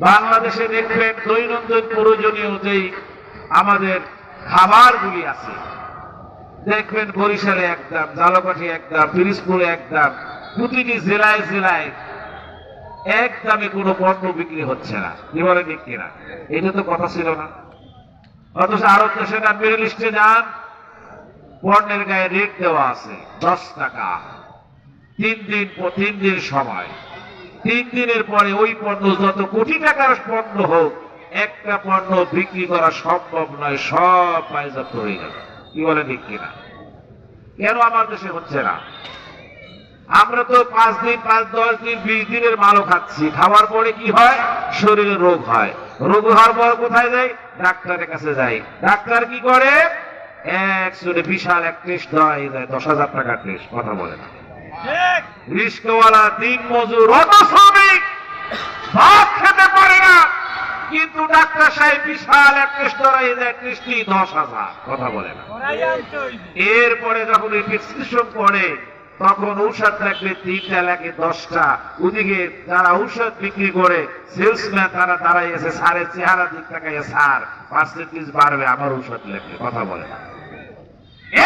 বাংলাদেশে দেখবেন দৈনন্দিন প্রয়োজনীয় যেই আমাদের খাবারগুলি আছে, দেখবেন বরিশালে একদম জালকাঠি একদম, পিরিজপুরে একদম, প্রতিটি জেলায় জেলায় এক দামে কোনো পণ্য বিক্রি হচ্ছে না। কি বলে ঠিক এটা তো কথা ছিল না। অথচ আরব দেশে না, মিডল ইস্টে যান পণ্যের গায়ে রেট দেওয়া আছে দশ টাকা। তিন দিন তিন দিন সময়। তিন দিনের পরে ওই পণ্য যত কোটি টাকার পণ্য হোক, একটা পণ্য বিক্রি করা সম্ভব নয়, সব পায়জাব হয়ে গেল কি বলে ঠিক কিনা? কেন আমার দেশে হচ্ছে না? আমরা তো পাঁচ দিন, পাঁচ, দশ দিন, বিশ দিনের মালও খাচ্ছি। খাওয়ার পরে কি হয়? শরীরে রোগ হয়। রোগ হওয়ার পর কোথায় যাই? ডাক্তারের কাছে যাই। ডাক্তার কি করে? একশোরে বিশাল এক কৃষ্ণ যায় দশ হাজার টাকার কথা বলে না। রিস্কওয়ালা দিন মজুর অত শ্রমিক ভাত খেতে পারে না কিন্তু ডাক্তার সাহেব বিশাল এক কৃষ্ণ যায় দশ হাজার কথা বলে না। এরপরে যখন এই প্রেসক্রিপশন করে তখন ঔষধ থাকবে তিনটা লাগে দশটা। ওদিকে যারা ঔষধ বিক্রি করে সেলসম্যান তারা দাঁড়াই আছে সারের চেহারা দিক তাকাই সার পার্সেন্টেজ বাড়বে, আমার ঔষধ লেখে কথা বলে না।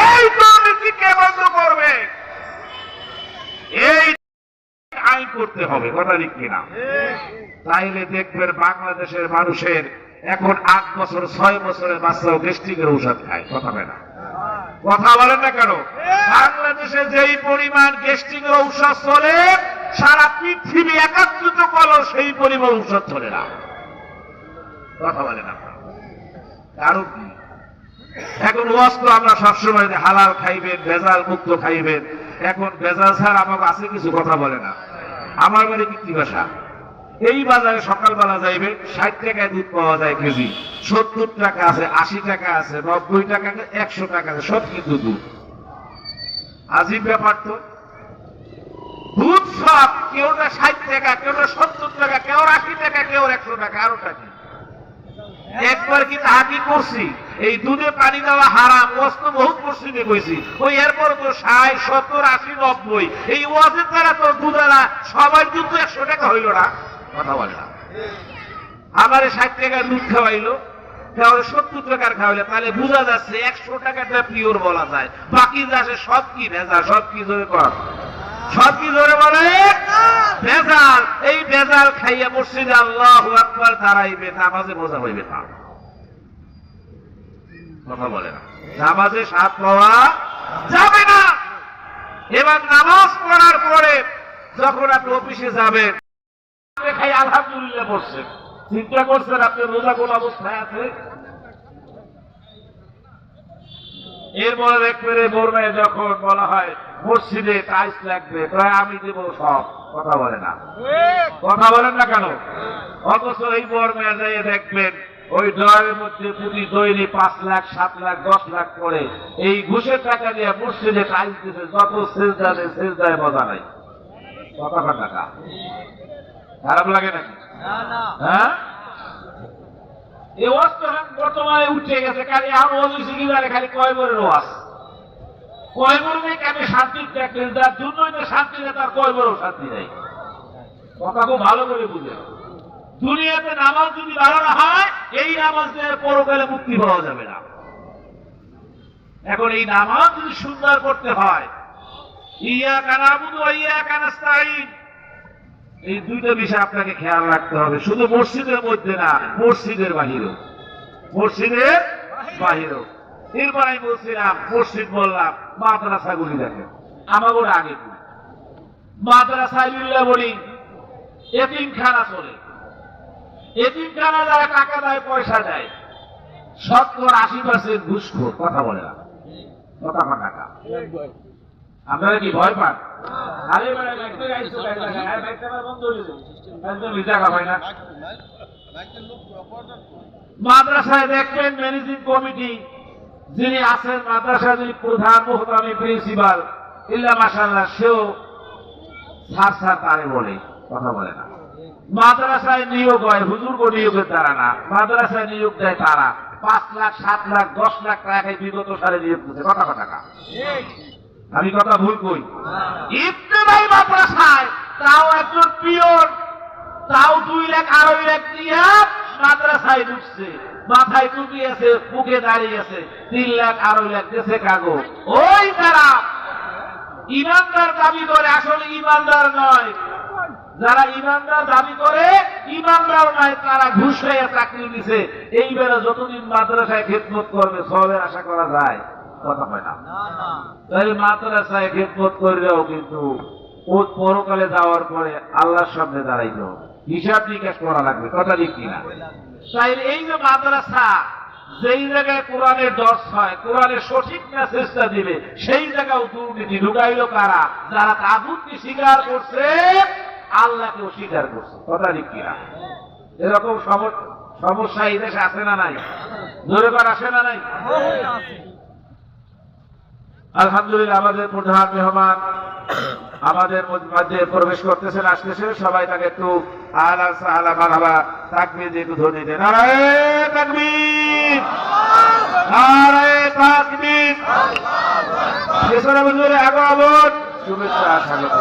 এই দুর্নীতি কে বন্ধ করবে? এই আইন করতে হবে, কথা ঠিক কিনা? তাইলে দেখবেন বাংলাদেশের মানুষের এখন আট বছর, ছয় বছরের বাচ্চাও গ্যাস্ট্রিকের ঔষধ খায়, কথা না। কথা বলেন না কেন? বাংলাদেশে যেই পরিমাণ গ্যাস্ট্রিকের ঔষধ চলে, সারা পৃথিবী একাত্রিত করল, সেই পরিমাণ ঔষধ চলে না। কথা বলেন আপনারা। কারণ এখন অস্ত্র আমরা সবসময় হালাল খাইবেন, ভেজাল মুক্ত খাইবেন। এখন ভেজাল ছাড়া আমাকে আছে কিছু কথা বলে না। আমার বাড়ি কৃত্রিবাসা এই বাজারে সকালবেলা যাইবে, ষাট টাকায় দুধ পাওয়া যায় কেজি। সত্তর টাকা আছে, আশি টাকা আছে, নব্বই টাকা একশো টাকা আছে, সব কিন্তু দুধ। আজীব ব্যাপার তো। দুধ সব কেউটা ষাট টাকা কেউটা সত্তর টাকা, কেউ আশি টাকা, কেউ একশো টাকা, আরও টাকা। একবার কি তাহাকি করছি? এই দুধে পানি দেওয়া হারাম, ওয়াজ তো বহুত মসজিদে কইছি। ওই এরপর তো ষাট, সত্তর, আশি, নব্বই, এই ওয়াজের দ্বারা তো দুধেরা সবাই দুধ তো একশো টাকা হইল না। কথা বলে না। আমার ষাট টাকার দুধ খাওয়াইলো, তাহলে সত্তর টাকার খাওয়াইলে, তাহলে বোঝা যাচ্ছে একশো টাকাটা পিওর বলা যায়। বাকি যা আছে সব কি ভেজা সব কি জোরে কর। সব কি বলে? এই খাইয়া আল্লাহ আকবার বোঝা হইবে কথা বলে না। নামাজে সাত পাওয়া যাবে না। এবার নামাজ পড়ার পরে যখন আপনি অফিসে যাবেন আপনি আলহামদুলিল্লাহ পড়ছেন চিন্তা করছেন আপনি, রোজা কোন অবস্থায় আছে? এরপরে দেখবেন এই বর্মায় যখন বলা হয়, মসজিদে টাইলস লাগবে, প্রায় আমি দেবো সব। কথা বলে না। কথা বলেন না কেন? অথচ এই বর্মায় যাইয়ে দেখবেন, ওই ড্রয়ের মধ্যে প্রতি দৈনিক পাঁচ লাখ, সাত লাখ, দশ লাখ করে এই ঘুষের টাকা দিয়ে মসজিদে টাইস দিতে যত সেল যাবে সেল যায় মজা নাই। কথা টাকা খারাপ লাগে নাকি হ্যাঁ? এই ওয়াজ তো বর্তমানে উঠে গেছে খালি আর ওয়াজ হয়েছে কি জানে খালি কয়বরের ওয়াজ? কয়বর নেই কেন শান্তি দেখলেন যার জন্যই শান্তি নেই তার কয়বরও শান্তি নেই। কথা খুব ভালো করে বুঝে। দুনিয়াতে নামাজ যদি ভালো না হয় এই নামাজ পরকালে মুক্তি পাওয়া যাবে না। এখন এই নামাজ যদি সুন্দর করতে হয় ইয়া এই দুইটা বিষয় আপনাকে খেয়াল রাখতে হবে। শুধু মসজিদের মধ্যে না, মসজিদের বাহিরেও। মসজিদের বাহিরেও। এরপর আমি বলছিলাম, মসজিদ বললাম, মাদ্রাসাগুলি দেখেন। আমাকে আগে বলি। মাদ্রাসায় লিল্লা বলি, এতিমখানা চলে। এতিমখানা যারা টাকা দেয়, পয়সা দেয় সত্তর আশি পার্সেন্ট ঘুষখোর, কথা বলে না। কথা টাকা আপনারা কি ভয় পান? আরে বেটা, ব্যাগটা গাইছো, ব্যাগটা গাই। আরে ব্যাগটা আমার বন্ধ হয়ে যাবে। একদম জায়গা হয় না? মাদ্রাসায় দেখবেন ম্যানেজিং কমিটি যিনি আছেন মাদ্রাসার যিনি প্রধান মোহতামি প্রিন্সিপাল ইল্লা মাসাল্লাহ সেও স্যার স্যার তারে বলে কথা বলে না। মাদ্রাসায় নিয়োগ হয় হুজুর নিয়োগের তারা না। মাদ্রাসায় নিয়োগ দেয় তারা। পাঁচ লাখ সাত লাখ দশ লাখ টাকায় বিগত সালে নিয়োগ দিচ্ছে কথা কথা আমি কথা ভুল কই? ইবতেদাই মাদ্রাসায় তাও একজন পিয়ন তাও দুই লাখ আড়াই লাখ দিয়া মাদ্রাসায় ঢুকছে মাথায় টুপি আছে বুকে দাঁড়িয়ে আছে তিন লাখ আড়াই লাখ দেশে কাগজ ওই তারা ইমানদার দাবি করে আসলে ইমানদার নয়। যারা ইমানদার দাবি করে ইমানদার নয় তারা ঘুষ হয়ে চাকরি দিছে। এইবারে যতদিন মাদ্রাসায় খেদমত করবে সবের আশা করা যায়। কথা হয় না? তাই মাদ্রাসায় খেদমত করলেও কিন্তু ও পরকালে যাওয়ার পরে আল্লাহর সামনে দাঁড়াইল। হিসাব নিকাশ করা লাগবে কথা ঠিক কিনা? তাই এই যে মাদ্রাসা যেই জায়গায় কোরআনের দর্শ হয় কোরআনের সঠিক মেসেজটা দিবে সেই জায়গায় দুর্নীতি ঢুকাইল কারা? যারা তাগুতকে স্বীকার করছে আল্লাহকেও স্বীকার করছে কথা ঠিক কিনা? এরকম সম- সমস্যা এই দেশে আছে না নাই? কর আসে না নাই? আলহামদুলিল্লাহ আমাদের প্রধান মেহমান আমাদের মধ্যে প্রবেশ করতেছেন আসতেছেন। সবাই তাকে একটু আলা সাহালা মারাবা তাকবীর দিয়ে একটু দেন নারায় তাকবীর! নারায় তাকবীর! আবন শুভেচ্ছা স্বাগত।